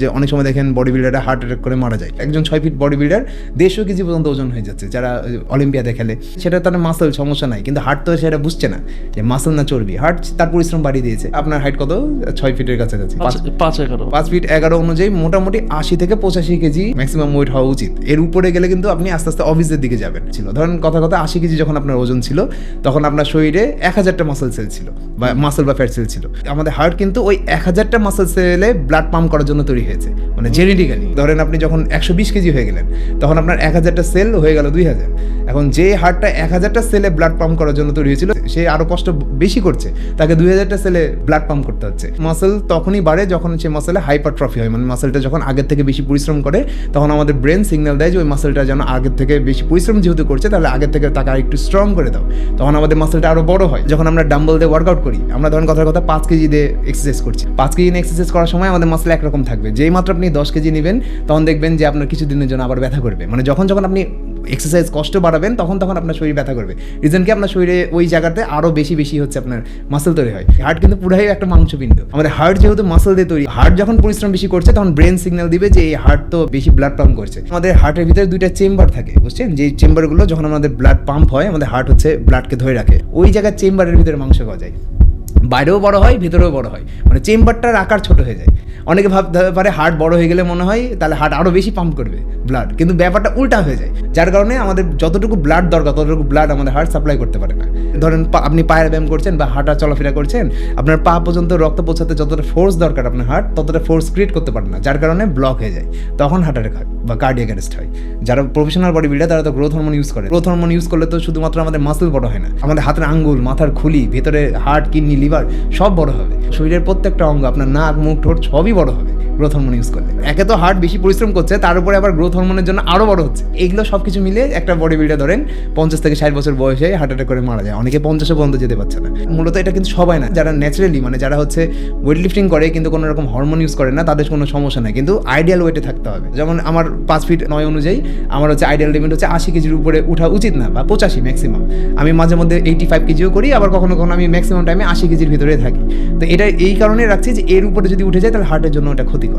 যে অনেক সময় দেখেন বডি বিল্ডাররা হার্ট অ্যাটাক করে মারা যায়। একজন ছয় ফিট বডি বিল্ডার দেড়শো কেজি পর্যন্ত ওজন হয়ে যাচ্ছে যারা অলিম্পিয়াতে খেলে। সেটা তার মাসল সমস্যা নাই কিন্তু হার্ট তো সেটা বুঝছে না যে মাসল না চর্বি। হার্ট তার পরিশ্রম বাড়িয়ে দিয়েছে। আপনার হাইট কত? ছয় ফিটের কাছাকাছি। পাঁচ এগারো। পাঁচ ফিট এগারো অনুযায়ী মোটামুটি আশি থেকে পঁচাশি কেজি ম্যাক্সিমাম ওয়েট হওয়া উচিত। এর উপরে গেলে কিন্তু আপনি আস্তে আস্তে অফিসের দিকে যাবেন। ছিল। ধরেন কথা কথা আশি কেজি যখন আপনার ওজন ছিল তখন আপনার শরীরে এক হাজারটা মাসেল সেল ছিল বা মাসেল বা ফ্যাট সেল ছিল। আমাদের হার্ট কিন্তু ওই এক হাজারটা মাসেল সেলে ব্লাড পাম্প করার জন্য তৈরি হয়েছে মানে জেনেটিক্যালি। ধরেন আপনি যখন একশো বিশ কেজি হয়ে গেলেন, তখন আপনার এক হাজারটা সেল হয়ে গেল দুই হাজার। এখন যে হার্টটা এক হাজারটা সেলে ব্লাড পাম্প করার জন্য তৈরি হয়েছিল, সে আরও কষ্ট বেশি করছে, তাকে দুই হাজারটা সেলে ব্লাড পাম্প করতে হচ্ছে। মাসেল তখনই বাড়ে যখন সে মাসেলে হাইপারট্রফি হয় মানে মাসেলটা যখন আগের থেকে বেশি পরিশ্রম করে, তখন আমাদের ব্রেন সিগন্যাল দেয় যে ওই মাসেলটা যেন আগের থেকে বেশি পরিশ্রম যেহেতু করছে, তাহলে আগের থেকে তাকে আর একটু স্ট্রং করে দাও। তখন আমাদের মাসেলটা আরও বড় হয়। যখন আমরা ডাম্বল দিয়ে ওয়ার্কআউট করি, আমরা ধরেন কথার কথা পাঁচ কেজি দিয়ে এক্সারসাইজ করছি। পাঁচ কেজি নিয়ে এক্সারসাইজ করার সময় আমাদের মাসেল একরকম থাকবে। যেই মাত্র আপনি দশ কেজি নেবেন, তখন দেখবেন যে আপনার কিছু দিনের জন্য আবার ব্যথা করবে। মানে যখন যখন আপনি এক্সারসাইজ কষ্ট বাড়াবেন, তখন তখন আপনার শরীর ব্যথা করবে। রিজন কি আপনার শরীরে ওই জায়গাতে আরও বেশি বেশি হচ্ছে আপনার মাসেল তৈরি হয়। হার্ট কিন্তু পুরাই একটা মাংসপিণ্ড। আমাদের হার্ট যেহেতু মাসেল দিয়ে তৈরি হার্ট যখন পরিশ্রম বেশি করছে, তখন ব্রেন সিগন্যাল দিবে যে এই হার্ট তো বেশি ব্লাড পাম্প করছে। আমাদের হার্টের ভিতরে দুইটা চেম্বার থাকে, বুঝছেন? যে চেম্বারগুলো যখন আমাদের ব্লাড পাম্প হয়, আমাদের হার্ট হচ্ছে ব্লাডকে ধরে রাখে। ওই জায়গার চেম্বারের ভিতরে মাংস যায়। বাইরেও বড় হয়, ভেতরেও বড় হয়। মানে চেম্বারটার আকার ছোট হয়ে যায়। অনেকে ভাবতে পারে হার্ট বড় হয়ে গেলে মনে হয়, তাহলে হার্ট আরও বেশি পাম্প করবে, ব্লাড। কিন্তু ব্যাপারটা উল্টা হয়ে যায়। যার কারণে আমাদের যতটুকু ব্লাড দরকার, ততটুকু ব্লাড আমাদের হার্ট সাপ্লাই করতে পারে না। ধরেন আপনি পায়ের ব্যায়াম করছেন বা হাঁটা চলাফেরা করছেন, আপনার পা পর্যন্ত রক্ত পৌঁছাতে যতটা ফোর্স দরকার আপনার হার্ট, ততটা ফোর্স ক্রিয়েট করতে পারে না, যার কারণে ব্লক হয়ে যায়। তখন হার্ট অ্যাটাক হয়। বা কার্ডিয়াক অ্যারেস্ট হয়। যারা প্রফেশনাল বডি বিল্ডার তারা তো গ্রোথ হরমোন ইউজ করে। গ্রোথ হরমোন ইউজ করলে তো শুধুমাত্র আমাদের মাসেল বড় হয় না। আমাদের হাতের আঙ্গুল, মাথার খুলি, ভেতরে হার্ট কিডনি লিভার সব বড় হবে। শরীরের প্রত্যেকটা অঙ্গ আপনার নাক, মুখ, ঠোঁট সবই বড় হবে। গ্রোথ হরমোন ইউজ করলে। একে তো হার্ট বেশি পরিশ্রম করছে, তার উপরে আবার গ্রোথ হরমোনের জন্য আরও বড় হচ্ছে। এইগুলো সব কিছু মিলে একটা বডি বিল্ডার ধরেন, পঞ্চাশ থেকে ষাট বছর বয়সে হার্ট অ্যাটাক করে মারা যায়। অনেকে পঞ্চাশে পর্যন্ত যেতে পারছে না। মূলত এটা কিন্তু সবাই না, যারা ন্যাচারালি মানে যারা হচ্ছে ওয়েট লিফটিং করে কিন্তু কোনো রকম হরমোন ইউজ করে না, তাদের কোনো সমস্যা নেই। কিন্তু আইডিয়াল ওয়েটে থাকতে হবে। যেমন আমার পাঁচ ফিট নয় অনুযায়ী, আমার হচ্ছে আইডিয়াল লিমিট হচ্ছে আশি কেজির উপরে ওঠা উচিত না, বা পঁচাশি ম্যাক্সিমাম আমি মাঝে মধ্যে এইটি ফাইভ কেজিও করি, আবার কখনো কখনো আমি ম্যাক্সিমাম টাইমে আশি কেজির ভিতরে থাকি। তো এটা এই কারণে রাখছি যে এর উপরে যদি উঠে যায়, তাহলে হার্টের জন্য ওটা rigor.